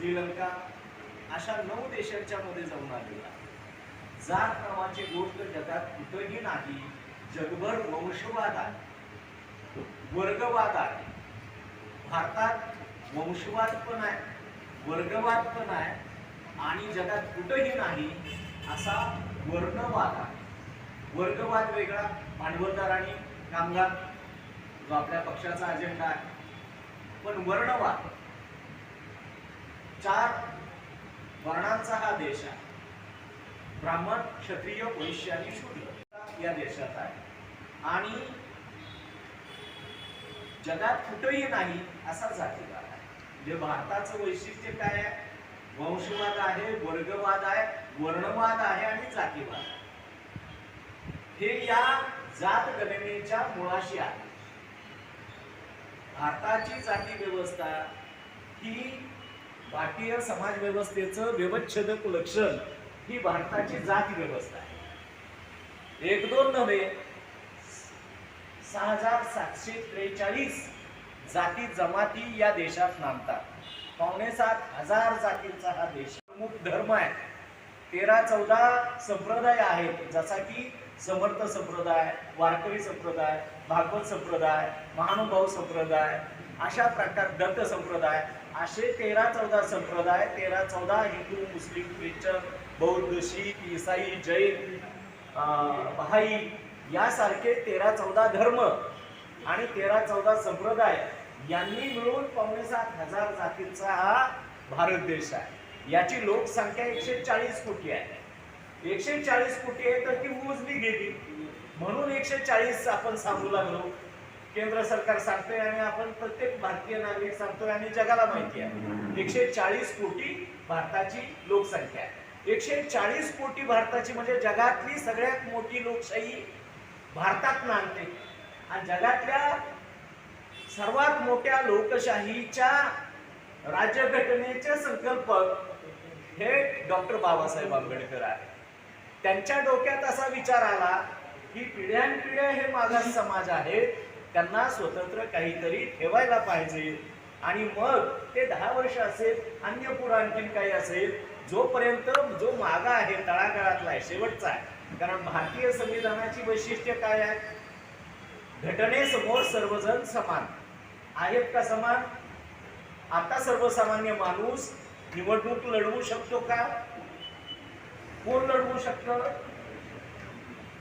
श्रीलंका अशा नऊ देशांच्या मध्ये जाऊन आलेला जात नावाची गोष्ट जगात कुठंही नाही. जगभर वंशवाद आहे. वर्गवाद आहे. भारतात वंशवाद पण आहे वर्गवाद पण आहे आणि जगात कुठंही नाही असा वर्णवाद आहे. वर्गवाद वेगळा भांडवलदार आणि कामगार जो आपल्या पक्षाचा अजेंडा आहे. पण वर्णवाद चार वर्णांचा हा देश आहे. ब्राह्मण क्षत्रिय वैश्य आणि शूद्र या देशात आहे. आणि जगात कुठंही नाही असा जातीवाद आहे. म्हणजे भारताचं वैशिष्ट्य काय आहे? वंशवाद आहे वर्गवाद आहे वर्णवाद आहे आणि जातीवाद आहे. हे या जात गणनेच्या मुळाशी आहे. भारताची जाती व्यवस्था ही भारतीय समाज व्यवस्थेचं व्यवच्छेदक लक्षण ही भारताची जाती व्यवस्था आहे. एक दोन नव्हे सहा हजार सातशे त्रेचाळीस जाती जमाती या देशात नांदतात. पावणे सात हजार जातींचा हा देश प्रमुख धर्म आहे. तेरा चौदा संप्रदाय आहेत. जसा की समर्थ संप्रदाय वारकरी संप्रदाय भागवत संप्रदाय महानुभाव संप्रदाय अशा प्रकार दत्त संप्रदाय असे तेरा चौदा संप्रदाय तेरा चौदा हिंदू मुस्लिम ख्रिश्चन बौद्ध शीख इसाई जैन अं, बहाई यासारखे तेरा चौदा धर्म आणि तेरा चौदा संप्रदाय यांनी मिळून पावणे सात हजार जातींचा हा भारत देश आहे. याची लोकसंख्या एकशे चाळीस कोटी आहे. एकशे चाळीस कोटी आहे तर ती मोजली गेली. म्हणून एकशे चाळीस आपण सांगू लागलो. केंद्र सरकार सांगतोय आणि आपण प्रत्येक भारतीय नागरिक सांगतोय आणि जगाला माहिती आहे. एकशे चाळीस कोटी भारताची लोकसंख्या आहे. एकशे चाळीस कोटी भारताची म्हणजे जगातली सगळ्यात मोठी लोकशाही भारतात नांदते. आणि जगातल्या सर्वात मोठ्या लोकशाहीच्या राज्यघटनेचे संकल्पक हे डॉक्टर बाबासाहेब आंबेडकर आहे त्यांच्या डोक्यात असा विचार आला की पिढ्यानपिढ्या हे मागास समाज आहे. त्यांना स्वतंत्र काहीतरी ठेवायला पाहिजे. आणि मग ते दहा वर्ष असेल अन्य पुढं आणखीन काही असेल जोपर्यंत जो मागा आहे तळागाळातला आहे शेवटचा आहे. कारण भारतीय संविधानाची वैशिष्ट्य काय आहे? घटनेसमोर सर्वजण समान. आहेत का समान? आता सर्वसामान्य माणूस निवडणूक लढवू शकतो का? कोण लढवू शकतो?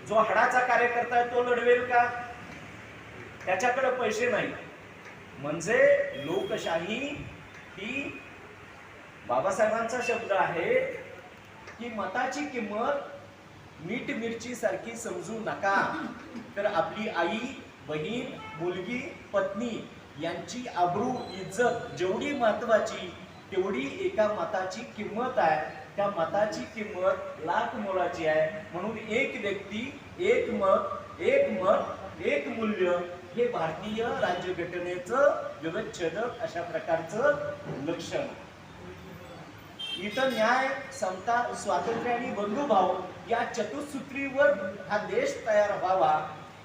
जो हडाचा कार्यकर्ता आहे तो लढवेल का? त्याच्याकडे पैसे नाही. म्हणजे लोकशाही ही बाबासाहेबांचा शब्द आहे की मताची किंमत मीठ मिरची सारखी समजू नका. तर आपली आई बहीण मुलगी पत्नी यांची आबरू इज्जत जेवढी महत्वाची तेवढी एका मताची किंमत आहे. त्या मताची किंमत लाख मोलाची आहे. म्हणून एक व्यक्ती एक मत एक मत एक मूल्य हे भारतीय राज्यघटनेचं व्यवच्छेदक अशा प्रकारचं लक्षण. इथं न्याय समता स्वातंत्र्य आणि बंधुभाव या चतुसूत्रीवर हा देश तयार व्हावा.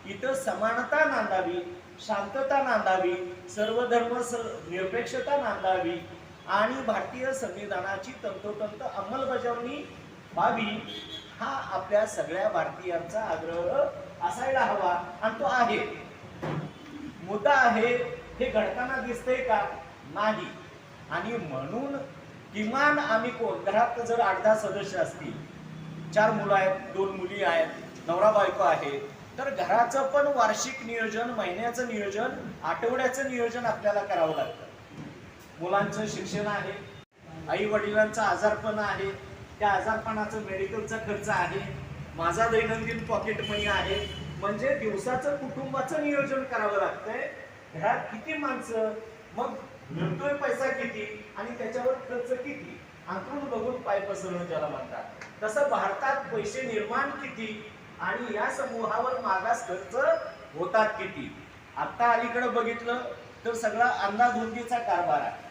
इथं समानता नांदावी शांतता नांदावी सर्व धर्म निरपेक्षता नांदावी आणि भारतीय संविधानाची तंतोतंत अंमलबजावणी व्हावी हा आपल्या सगळ्या भारतीयांचा आग्रह असायला हवा आणि तो आहे. मुद्दा आहे हे घडताना दिसतंय का? नाही. आणि म्हणून किमान आम्ही कोण घरात जर आठ दहा सदस्य असतील चार मुलं आहेत दोन मुली आहेत नवरा बायको आहे तर घराचं पण वार्षिक नियोजन महिन्याचं नियोजन आठवड्याचं नियोजन आपल्याला करावं लागतं. मुलांचं शिक्षण आहे आई वडिलांचं आजारपण आहे त्या आजारपणाचं मेडिकलचा खर्च आहे माझा दैनंदिन पॉकेट मनी आहे म्हणजे दिवसाचं कुटुंबाचं नियोजन करावं लागतंय. घरात किती माणसं मग मिळतोय पैसा किती आणि त्याच्यावर खर्च किती? आंतरून बघून पाय पसरणं ज्याला म्हणतात. तसं भारतात पैसे निर्माण किती आणि या समूहावर मागास खर्च होतात किती? आता अलीकडे बघितलं तर सगळा अंदाधुंदीचा कारभार आहे.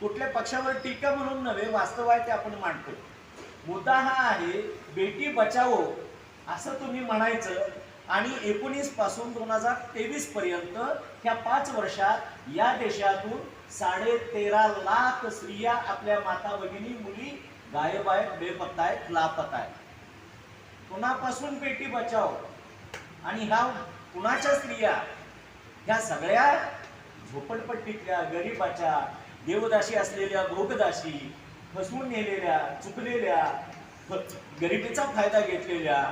कुठल्या पक्षावर टीका म्हणून नव्हे वास्तव आहे ते आपण मांडतो मुद्दा हा आहे बेटी बचावो असं तुम्ही म्हणायचं आणि एकोणीसपासून दोन हजार तेवीस पर्यंत ह्या पाच वर्षात या देशातून साडे तेरा लाख स्त्रिया आपल्या माता भगिनी मुली गायब आहेत बेपत्ता आहेत लापत आहेत कुणापासून बेटी बचाव? आणि ह्या कुणाच्या स्त्रिया? ह्या सगळ्या झोपडपट्टीतल्या गरीबाच्या देवदाशी असलेल्या भोगदाशी फसवून नेलेल्या चुकलेल्या गरिबीचा फायदा घेतलेल्या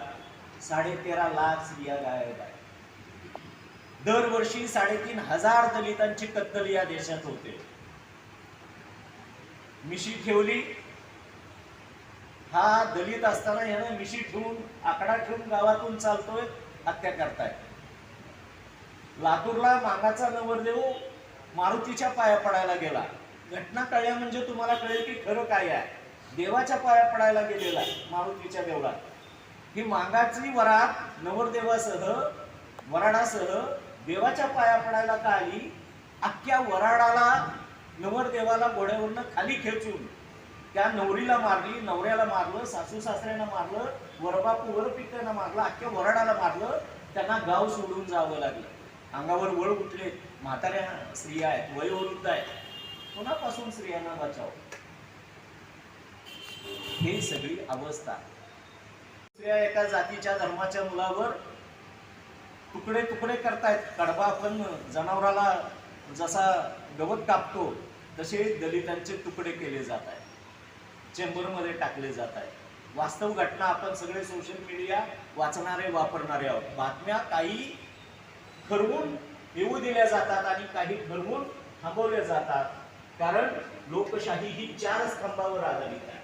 साडे तेरा लाख स्त्रिया गायब आहेत. दरवर्षी साडेतीन हजार दलितांची कत्तल या देशात होते. मिशी ठेवली. हा दलित असताना यानं मिशी ठेवून आकडा ठेवून गावातून चालतोय हत्या करताय. लातूरला मागाचा नवरदेव मारुतीच्या पाया पडायला गेला. घटना कळल्या म्हणजे तुम्हाला कळेल की खरं काय आहे. देवाच्या पाया पडायला गेलेला आहे, मारुतीच्या देवळात. ही मागाची वरात नवरदेवासह वराडासह देवाच्या पाया पडायला का आली अख्ख्या वराडाला नवरदेवाला घोड्यावरनं खाली खेचून त्या नवरीला मारली नवऱ्याला मारलं सासू सासऱ्यांना मारलं वरबापू वरपित्यांना मारलं अख्ख्या वराडाला मारलं त्यांना गाव सोडून जावं लागलं. अंगावर वळ उठले म्हाताऱ्या स्त्रिया आहेत वयोवृद्ध आहेत. कोणापासून स्त्रियांना बचाव? हे सगळी अवस्था. स्त्रिया एका जातीच्या धर्माच्या मुलावर तुकडे तुकडे करतायत. कडबा आपण जनावराला जसा गवत कापतो तसे दलितांचे तुकडे केले जात आहेत चेंबरमध्ये टाकले जात आहेत वास्तव घटना आपण सगळे सोशल मीडिया वाचणारे वापरणारे आहोत. बातम्या काही ठरवून येऊ दिल्या जातात आणि काही ठरवून थांबवल्या जातात. कारण लोकशाही ही चार स्तंभावर आधारित आहे.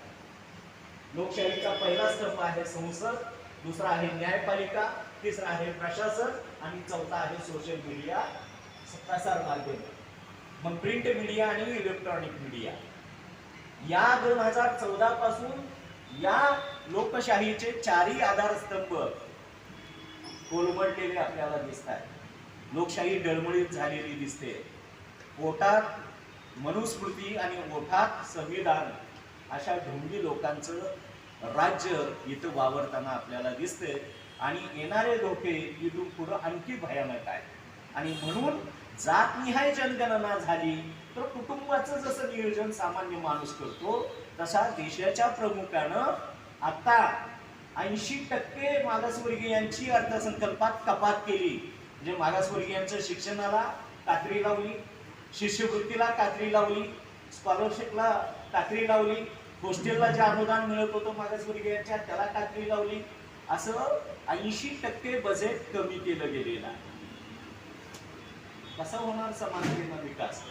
लोकशाहीचा पहिला स्तंभ आहे संसद दुसरा आहे न्यायपालिका तिसरा आहे प्रशासन आणि चौथा आहे सोशल मीडिया प्रसार माध्यम. मग प्रिंट मीडिया आणि इलेक्ट्रॉनिक मीडिया या दोन हजार चौदा पासून या लोकशाहीचे चारही आधारस्तंभ कोलमडलेले आपल्याला दिसत आहेत लोकशाही डळमळीत झालेली दिसते. ओठात मनुस्मृती आणि ओठात संविधान अशा ढोंगी लोकांचं राज्य इथं वावरताना आपल्याला दिसते आणि येणारे धोके इथून पुढं आणखी भयानक आहे आणि म्हणून जातनिहाय जनगणना झाली तर कुटुंबाचं जसं नियोजन सामान्य माणूस करतो तसा देशाच्या प्रमुखानं आता ऐंशी टक्के मागासवर्गीयांची अर्थसंकल्पात कपात केली. म्हणजे मागासवर्गीयांच्या शिक्षणाला कात्री लावली शिष्यवृत्तीला कात्री लावली स्कॉलरशिपला कात्री लावली. हॉस्टेलला जे अनुदान मिळत होतं मागासवर्गीयांच्या त्याला कात्री लावली. असं ऐंशी टक्के बजेट कमी केलं गेलेलं आहे. कसा होणार समानतेचा विकास?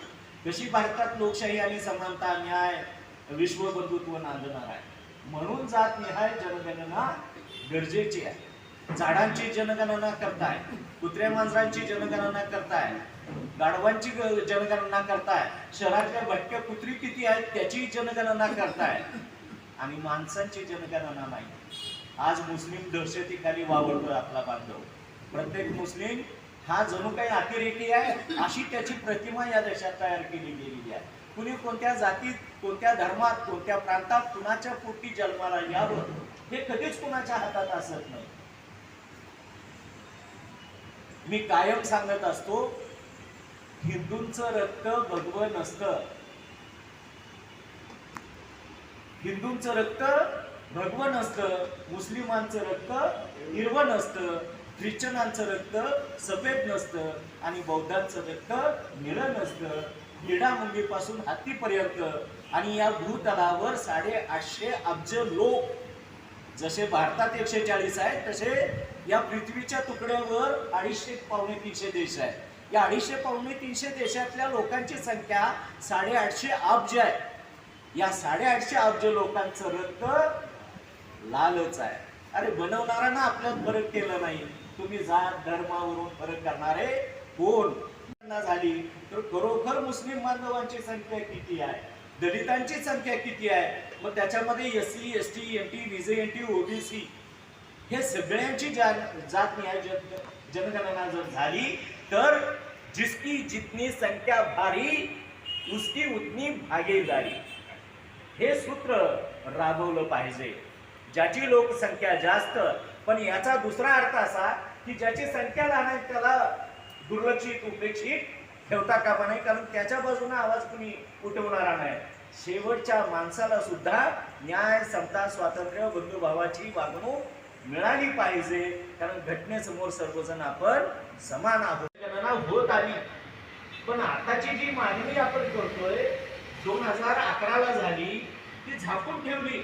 कशी भारतात लोकशाही आणि समानता न्याय विश्वबंधुत्व नांदणार आहे? म्हणून जात निहाय जनगणना गरजेची आहे. झाडांची जनगणना करताय कुत्र्या मांजरांची जनगणना करताय गाढवांची जनगणना करताय शहरातल्या भटक्या कुत्री किती आहेत त्याची जनगणना करताय. आणि माणसांची जनगणना नाही. आज मुस्लिम दहशतीखाली वावरतोय आपला बांधव. प्रत्येक मुस्लिम हा जणू काही अतिरेकी आहे अशी त्याची प्रतिमा या देशात तयार केली गेलेली आहे. कुणी कोणत्या जातीत कोणत्या धर्मात कोणत्या प्रांतात कुणाच्या पोटी जन्माला यावं हे कधीच कुणाच्या हातात असत नाही. मी कायम सांगत असतो हिंदूंचं रक्त भगवं नसतं. हिंदूंचं रक्त भगवं नसतं मुस्लिमांचं रक्त हिरव नसतं ख्रिश्चनांचं रक्त सफेद नसतं आणि बौद्धांचं रक्त निळं नसतं. हिडामुंगीपासून हत्तीपर्यंत आणि या भूतलावर साडे आठशे अब्ज लोक जसे भारतात एकशे चाळीस आहेत तसे या पृथ्वीच्या तुकड्यावर अडीचशे पावणे तीनशे देश आहेत. या अडीचशे पावणे तीनशे देशातल्या लोकांची संख्या साडेआठशे अब्ज आहे. या साडेआठशे अब्ज लोकांचं रक्त लालच आहे. अरे बनवणाऱ्यांना आपल्यात फरक केलं नाही. तुम्ही जात धर्मावरून फरक करणारे कोण? झाली. तर खरोखर मुस्लिम बांधवांची संख्या किती आहे? दलितांची संख्या किती आहे? मग त्याच्यामध्ये S C S T N T V J N T OBC हे सगळ्यांची जान जात न्याय जन जनगणना जर झाली तर जिसकी जितनी संख्या भारी उसकी उतनी भागीदारी हे सूत्र राबवलं पाहिजे. ज्याची लोकसंख्या जास्त पण याचा दुसरा अर्थ असा की ज्याची संख्या लहान आहे त्याला दुर्लक्षित उपेक्षित ठेवता कामा नाही कारण त्याच्या बाजूने आवाज कुणी उठवणारा नाही. शेवटच्या माणसाला सुद्धा न्याय समता स्वातंत्र्य बंधुभावाची वागणूक मिळाली पाहिजे. कारण घटनेसमोर सर्वजण आपण समान आहोत. गणना होत आली. पण आताची जी मागणी आपण करतोय दोन हजार अकराला झाली ती झाकून ठेवली.